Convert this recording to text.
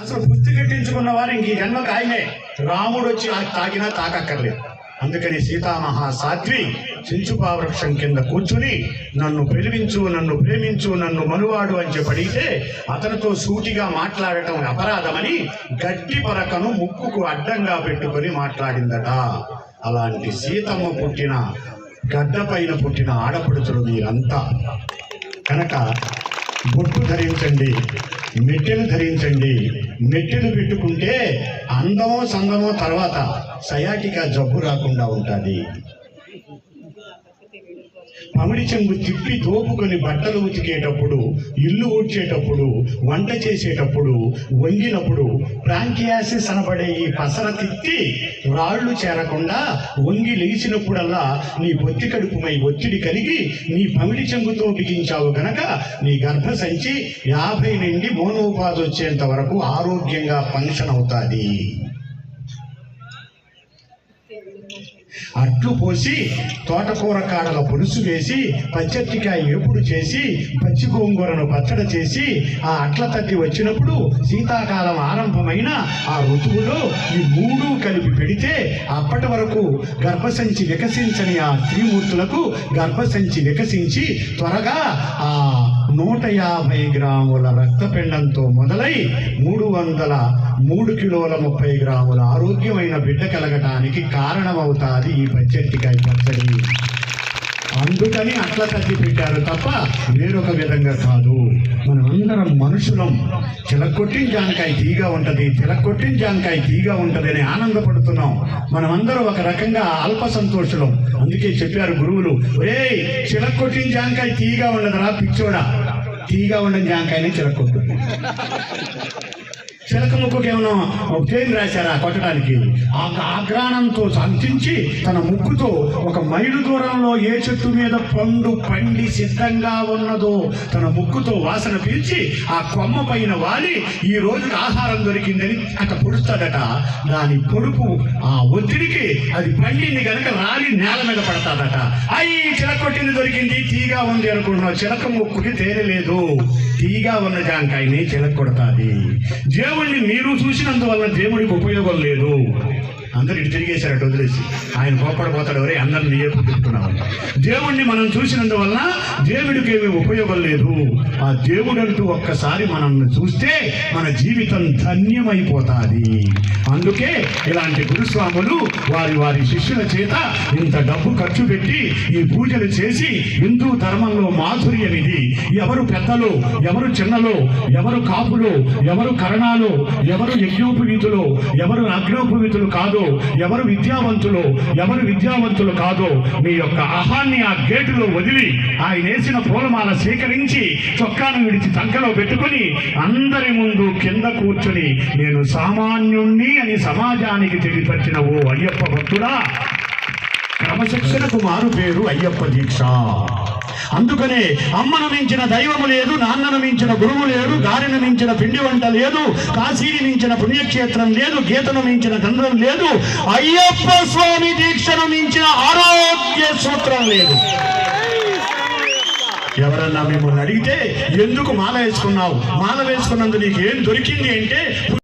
అసలు పుస్తి కట్టించుకున్న వారు ఇంక జన్మకు ఆయనే. రాముడు వచ్చి తాగినా తాకక్కర్లేదు. అందుకని సీతామహా సాధ్వి చించుపా వృక్షం కింద కూర్చుని నన్ను ప్రేమించు నన్ను ప్రేమించు నన్ను మనువాడు అని చెప్పడితే అతనితో సూటిగా మాట్లాడటం అపరాధమని గట్టి పరకను ముక్కుకు అడ్డంగా పెట్టుకొని మాట్లాడిందట. అలాంటి సీతమ్మ పుట్టిన గడ్డ పైన పుట్టిన ఆడపడుచులు మీరంతా. కనుక బొట్టు ధరించండి. మెట్టెలు ధరించండి. మెట్టెలు పెట్టుకుంటే అందమో సందమో తర్వాత సయాటిక జబ్బు రాకుండా ఉంటుంది. పమిడి చెంగు తిప్పి తోపుకొని బట్టలు ఉతికేటప్పుడు ఇల్లు ఊడ్చేటప్పుడు వంట చేసేటప్పుడు వంగినప్పుడు ప్రాంకియాసిస్ అనబడే ఈ పసర తిత్తి రాళ్ళు చేరకుండా వంగి లేచినప్పుడల్లా నీ బొత్తి కడుపుమై ఒత్తిడి కలిగి నీ పమిడి చెంగుతో బిగించావు గనక నీ గర్భసంచి యాభై నుండి మోనోపాధి వచ్చేంత వరకు ఆరోగ్యంగా ఫంక్షన్ అవుతాది. అట్లు పోసి తోటకూర కాడల పులుసు వేసి పచ్చట్టికాయ ఏపుడు చేసి పచ్చి గోంగూరను పచ్చడి చేసి ఆ అట్ల తట్టి వచ్చినప్పుడు శీతాకాలం ఆరంభమైన ఆ ఋతువులో ఈ మూడు కలిపి పెడితే అప్పటి వరకు గర్భసంచి వికసించని ఆ స్త్రీమూర్తులకు గర్భసంచి వికసించి త్వరగా ఆ నూట యాభై గ్రాముల రక్తపిండంతో మొదలై మూడు వందల మూడు కిలోల ముప్పై గ్రాముల ఆరోగ్యమైన బిడ్డ కలగటానికి కారణమవుతాది ఈ పచ్చడికాయ పచ్చడి. అందుకని అట్లా తగ్గి పెట్టారు తప్ప వేరొక విధంగా కాదు. మనమందరం మనుషులం. చిలకొట్టిన జాంకాయ తీగా ఉంటుంది చిలకొట్టిన జాంకాయ తీగా ఉంటుంది అని ఆనందపడుతున్నాం. మనమందరం ఒక రకంగా అల్ప సంతోషులం. అందుకే చెప్పారు గురువులు ఏ చిలకొట్టిన జాంకాయ తీగా ఉండదురా పిచ్చోడా? తీగా ఉండని జాంకాయని చిలకొట్టు చిలక ముక్కుకి ఏమన్నా తేలి రాశారా కొట్టడానికి? ఆ ఆగ్రాణంతో సంతించి తన ముక్కుతో ఒక మైలు దూరంలో ఏ చెట్టు మీద పండు పండి సిద్ధంగా ఉన్నదో తన ముక్కుతో వాసన పీల్చి ఆ కొమ్మ పైన వాలి ఈ రోజుకి ఆహారం దొరికిందని అట్లా పొడుస్తాడట. దాని పొడుపు ఆ ఒత్తిడికి అది పండింది కనుక రాలి నేల మీద పడతాదట అయ్యి చిలకొట్టింది దొరికింది తీగా ఉంది అనుకుంటున్నావు. చిలక ముక్కుకి తేనె లేదు. తీగా ఉన్న జాంకాయని చిలక కొడతాది. దేవుణ్ణి మీరు చూసినందువల్ల దేవుడికి ఉపయోగం లేదు. అందరు ఇటు తిరిగేశారట వదిలేసి. ఆయన కోపడిపోతాడు ఎవరే? అందరిని ఏ పెట్టుకున్నామని దేవుణ్ణి మనం చూసినందువల్ల దేవుడికి ఏమీ ఉపయోగం లేదు. ఆ దేవుడు అంటూ ఒక్కసారి మనల్ని చూస్తే మన జీవితం ధన్యమైపోతుంది. అందుకే ఇలాంటి గురుస్వాములు వారి వారి శిష్యుల చేత ఇంత డబ్బు ఖర్చు పెట్టి ఈ పూజలు చేసి హిందూ ధర్మంలో మాధుర్యం ఇది ఎవరు పెద్దలు ఎవరు చిన్నలో ఎవరు కాపులు ఎవరు కరణాలు ఎవరు యజ్ఞోపవీతులు ఎవరు అగ్నోపవీతులు కాదు. ఎవరు విద్యావంతులు ఎవరు విద్యావంతులు కాదు మీ యొక్క అహాన్ని ఆ గేటులో వదిలి ఆయన వేసిన పూలమాల స్వీకరించి చొక్కాను విడిచి సంఖలో పెట్టుకొని అందరి ముందు కింద కూర్చుని నేను సామాన్యుణ్ణి అని సమాజానికి తెలియపరిచిన ఓ అయ్యప్ప భక్తుడా. క్రమశిక్షణకు మారు పేరు అయ్యప్ప దీక్ష. అందుకనే అమ్మను మించిన దైవము లేదు నాన్నను మించిన గురువు లేదు గారిని మించిన పిండి వంట లేదు కాశీని మించిన పుణ్యక్షేత్రం లేదు గీతను మించిన గంధం లేదు అయ్యప్ప స్వామి దీక్షను మించిన ఆరోగ్య సూత్రం లేదు. ఎవరన్నా మిమ్మల్ని అడిగితే ఎందుకు మాల వేసుకున్నావు? మాల వేసుకున్నందు నీకు ఏం దొరికింది? అంటే